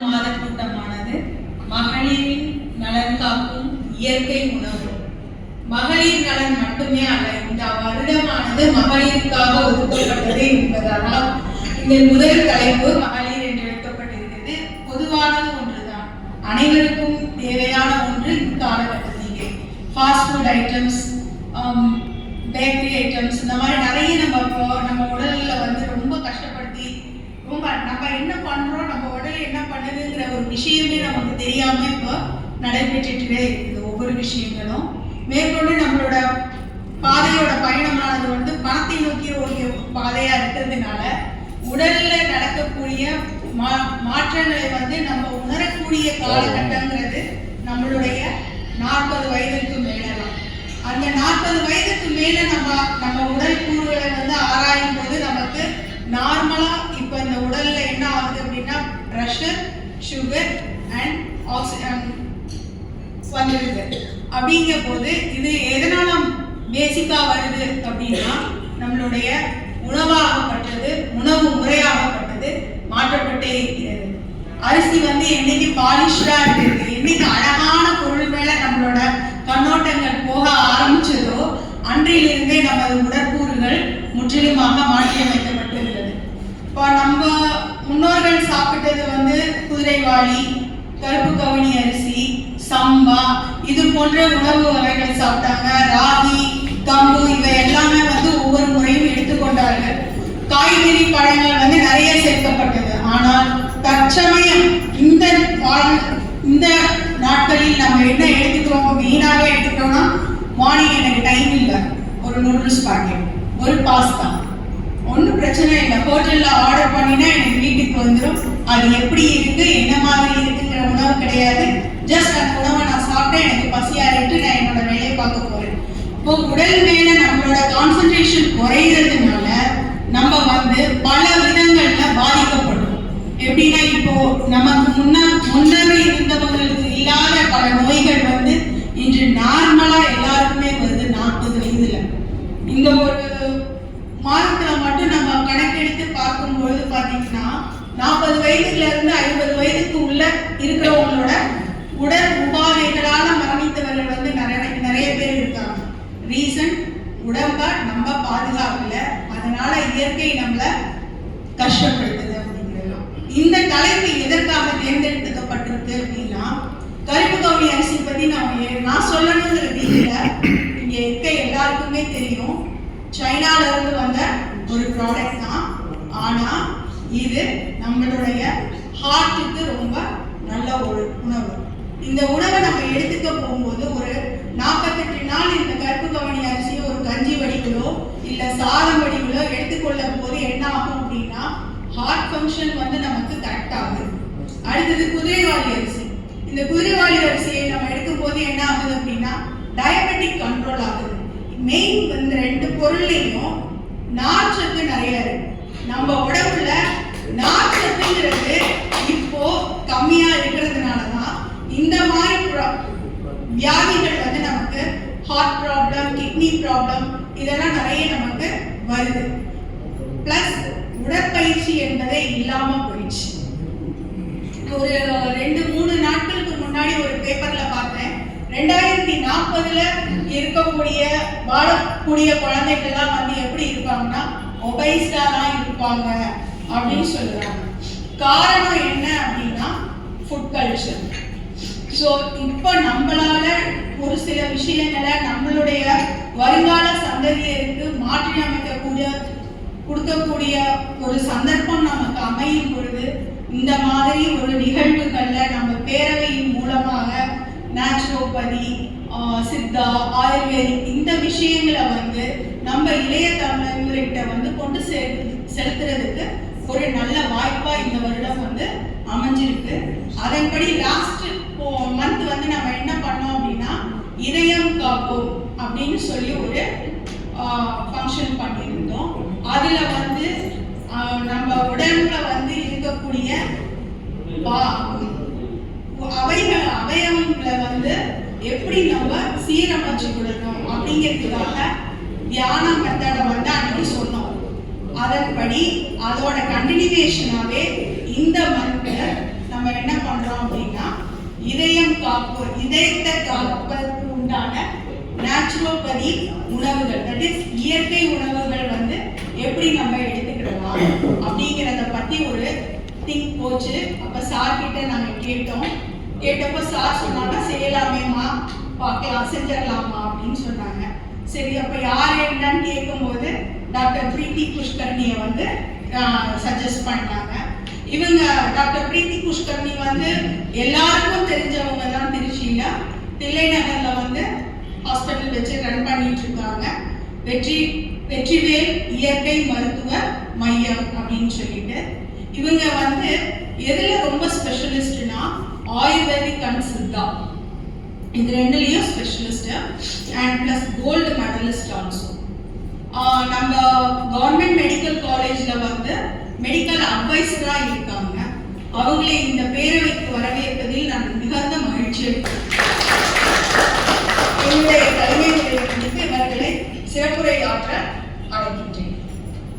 மாத கூட்டமானது மகளிரின் நலன் காக்கும் இயற்கை உணவு. மகளிர் நலன் மட்டுமே அல்ல இந்த வருடமானது மகளிருக்காக ஒதுக்கப்பட்டது என்பதால் இந்த முதல் தலைப்பு மகளிர் என்று வைக்கப்பட்டிருக்கிறது பொதுவானது ஒன்றுதான். அனைவருக்கும் தேவையான ஒன்று இக்காலகட்டத்திலே fast food items bakery items இந்த மாதிரி நிறைய நம்ம நம்ம உடல்ல வந்து ரொம்ப கஷ்டப்படுத்தி ரொம்ப நம்ம என்ன பண்றோம் நம்ம உடல் என்ன பண்ணுதுங்கிற ஒரு விஷயமே நமக்கு தெரியாம இப்போ நடைபெற்றுட்டே இருக்குது ஒவ்வொரு விஷயங்களும். மேற்கொண்டு நம்மளோட பாதையோட பயணமானது வந்து பணத்தை நோக்கி ஒரு பாதையா இருக்கிறதுனால உடல்ல நடக்கக்கூடிய மா மாற்றங்களை வந்து நம்ம உணரக்கூடிய காலகட்டங்கிறது நம்மளுடைய நாற்பது வயதுக்கு மேலலாம் அந்த நாற்பது வயதுக்கு மேல நம்ம நம்ம உடல் கூறுகளை வந்து ஆராயும் போது நமக்கு நார்மலா இப்ப இந்த உடல்ல என்ன ஆகுது அப்படின்னா pressure sugar and oxygen um, வந்துடுது அப்படிங்கிற போது இது எதனால பேசிக்கா வருது அப்படின்னா நம்மளுடைய உணவாகப்பட்டது உணவு முறையாகப்பட்டது மாற்றப்பட்டே இருக்கிறது. அரிசி வந்து என்னைக்கு பாலிஷ்டா இருக்கு என்னைக்கு அழகான பொருள் மேல நம்மளோட கண்ணோட்டங்கள் போக ஆரம்பிச்சதோ அன்றிலிருந்தே நமது உடற்கூறுகள் முற்றிலுமாக மாற்றியமைக்கப்பட்டுள்ளது இப்போ நம்ம முன்னோர்கள் சாப்பிட்டது வந்து குதிரைவாளி கருப்பு கவுனி அரிசி சம்பா இது போன்ற உணவு வகைகள் சாப்பிட்டாங்க. ராகி கம்பு இவை எல்லாமே வந்து ஒவ்வொரு முறையும் எடுத்துக்கொண்டார்கள். காய்கறி பழங்கள் வந்து நிறைய சேர்க்கப்பட்டது. ஆனால் தற்சமயம் இந்த இந்த நாட்களில் நம்ம என்ன எடுத்துக்கிறோம் மெயினாகவே எடுத்துக்கிட்டோம்னா மார்னிங் எனக்கு டைம் இல்லை. ஒரு நூடுல்ஸ் பாக்கெட் ஒரு பாஸ்தா ஒன்றும் பிரச்சனை இல்லை. ஹோட்டலில் ஆர்டர் பண்ணினா எனக்கு வீட்டுக்கு வந்துடும் அது எப்படி இருக்கு என்ன மாதிரி இருக்குங்கிற உணவு கிடையாது. ஜஸ்ட் அந்த உணவை நான் சாப்பிட்டேன். எனக்கு பசியாறிட்டு நான் என்னோட வேலையை பார்க்க போறேன். இப்போ உடல் மேல நம்மளோட கான்சென்ட்ரேஷன் குறையிறதுனால நம்ம வந்து பல விதங்கள்ல பாதிக்கப்படும். எப்படின்னா இப்போ நமக்கு முன்னா முன்னரே இருந்தவங்களுக்கு இல்லாத பல நோய்கள் வந்து இன்று நார்மலா எல்லாருக்குமே வருது நாற்பது வயதுல இந்த ஒரு மாதத்துல மட்டும் நம்ம கணக்கெடுத்து பார்க்கும்பொழுது பாத்தீங்கன்னா நாற்பது வயதுல இருந்து ஐம்பது வயதுக்கு உள்ள இருக்கிறவங்களோட உடல் உபாதைகளால மரணித்தவர்கள் வந்து நிறைய நிறைய பேர் இருக்காங்க. ரீசன் உடம்ப நம்ம பாதுகாக்கல. அதனால இயற்கை நம்மளை கஷ்டப்படுத்துது அப்படிங்கிறோம் இந்த தலைப்பு எதற்காக தேர்ந்தெடுக்கப்பட்டிருக்கு அப்படின்னா கருப்பு கவுனி அரிசி பத்தி நான் நான் சொல்லணுங்கிறது இல்ல இங்க இருக்க எல்லாருக்குமே தெரியும். சைனால இருந்து வந்த ஒரு ப்ராடக்ட் தான். ஆனா இது நம்மளுடைய ஹார்ட்டுக்கு ரொம்ப நல்ல ஒரு உணவு. இந்த உணவை நம்ம எடுத்துக்க போகும்போது ஒரு நாற்பத்தெட்டு நாள் இந்த கருப்பு கவனி அரிசியை ஒரு கஞ்சி வடிகளோ இல்ல சாதம் வடிகளோ எடுத்துக்கொள்ளும் போது என்ன ஆகும் அப்படின்னா ஹார்ட் ஃபங்க்ஷன் வந்து நமக்கு கரெக்ட் ஆகுது. அடுத்தது குதிரைவாளி அரிசி. இந்த குதிரைவாளி அரிசியை நம்ம எடுக்கும் போது என்ன ஆகுது அப்படின்னா டயபெட்டிக் கண்ட்ரோல் ஆகுது. மெயின் இந்த ரெண்டு பொருள்லையும் நார்ச்சத்து நிறைய இருக்கு. நம்ம உடம்புல நார்ச்சத்துங்கிறது இப்போ கம்மியா இருக்கிறதுனால தான் இந்த மாதிரி pro- வியாதிகள் வந்து நமக்கு ஹார்ட் ப்ராப்ளம் கிட்னி ப்ராப்ளம் இதெல்லாம் நிறைய நமக்கு வருது. பிளஸ் உடற்பயிற்சி என்பதே இல்லாம போயிடுச்சு. ஒரு ரெண்டு மூணு நாட்களுக்கு முன்னாடி ஒரு பேப்பர்ல பார்த்தேன். ரெண்டாயிரத்தி நாற்பதுல இருக்கக்கூடிய வாழக்கூடிய குழந்தைகள்லாம் வந்து எப்படி இருப்பாங்கன்னா ஒபைஸ்டா தான் இருப்பாங்க அப்படின்னு சொல்றாங்க காரணம் என்ன அப்படின்னா ஃபுட் கல்ச்சர் ஸோ இப்போ நம்ம விஷயங்களை நம்மளுடைய வருங்கால சந்ததியருக்கு மாற்றி அமைக்கக்கூடிய கொடுக்கக்கூடிய ஒரு சந்தர்ப்பம் நமக்கு அமையும் பொழுது இந்த மாதிரி ஒரு நிகழ்வுகள்ல நம்ம பேரவையின் மூலமாக நேச்சுரோபதி ஆஹ், சித்தா ஆயுர்வேதிக் இந்த விஷயங்களை வந்து நம்ம இளைய தலைமுறைகிட்ட வந்து கொண்டு செ செலுத்துறதுக்கு ஒரு நல்ல வாய்ப்பா இந்த வருடம் வந்து அமைஞ்சிருக்கு. அதன்படி லாஸ்ட் மந்த் வந்து நம்ம என்ன இதயம் காப்போம் அப்படின்னு சொல்லி ஒரு ஃபங்க்ஷன் பண்ணியிருந்தோம். அதில் வந்து நம்ம உடம்புல வந்து இருக்கக்கூடிய அவைகள் அவயவங்களை வந்து எப்படி நம்ம சீரமைச்சு கொடுக்கணும் அப்படிங்கிறதுக்காக தியான மெத்தடை வந்து அன்னைக்கு சொன்னோம். அதன்படி அதோட கண்டினியூவேஷனாகவே இந்த மந்த்ல நம்ம என்ன பண்றோம் அப்படின்னா இதயம் காப்பு இதயத்தை காப்பது உண்டான நேச்சுரோபதி உணவுகள் தட் இஸ் இயற்கை உணவுகள் வந்து எப்படி நம்ம எடுத்துக்கிடலாம் அப்படிங்கிறத பத்தி ஒரு திங்க் போச்சு. அப்ப சார் கிட்ட நாங்க கேட்டோம். கேட்டப்ப சார் சொன்னாங்க செய்யலாமேம்மா பார்க்கலாம் செஞ்சிடலாமா அப்படின்னு சொன்னாங்க. சரி அப்ப யார் என்னன்னு கேட்கும்போது டாக்டர் பிரீத்தி புஷ்கர்ணியை வந்து சஜஸ்ட் பண்ணாங்க. இவங்க டாக்டர் பிரீத்தி புஷ்கர்ணி வந்து எல்லாருக்கும் தெரிஞ்சவங்க தான் திருச்சியில. தில்லை நகர்ல வந்து ஹாஸ்பிட்டல் வச்சு ரன் பண்ணிட்டு இருக்காங்க. வெற்றி வெற்றிவேல் இயற்கை மருத்துவ மையம் அப்படின்னு சொல்லிட்டு. இவங்க வந்து எதுல ரொம்ப ஸ்பெஷலிஸ்ட்னா ஆயுர்வேதிக் அண்ட் சித்தா இது ரெண்டுலயும் specialist and plus gold medallist also நம்ம கவர்மெண்ட் மெடிக்கல் காலேஜ்ல வந்து மெடிக்கல் அட்வைசரா இருக்காங்க. அவங்களை இந்த பேரவைக்கு வரவேற்பதில் நான் மிகுந்த மகிழ்ச்சி அடைகிறேன். என்னுடைய தலைமையில் உரையை இவர்களை சிறப்புரை ஆற்ற அழைக்கிறேன்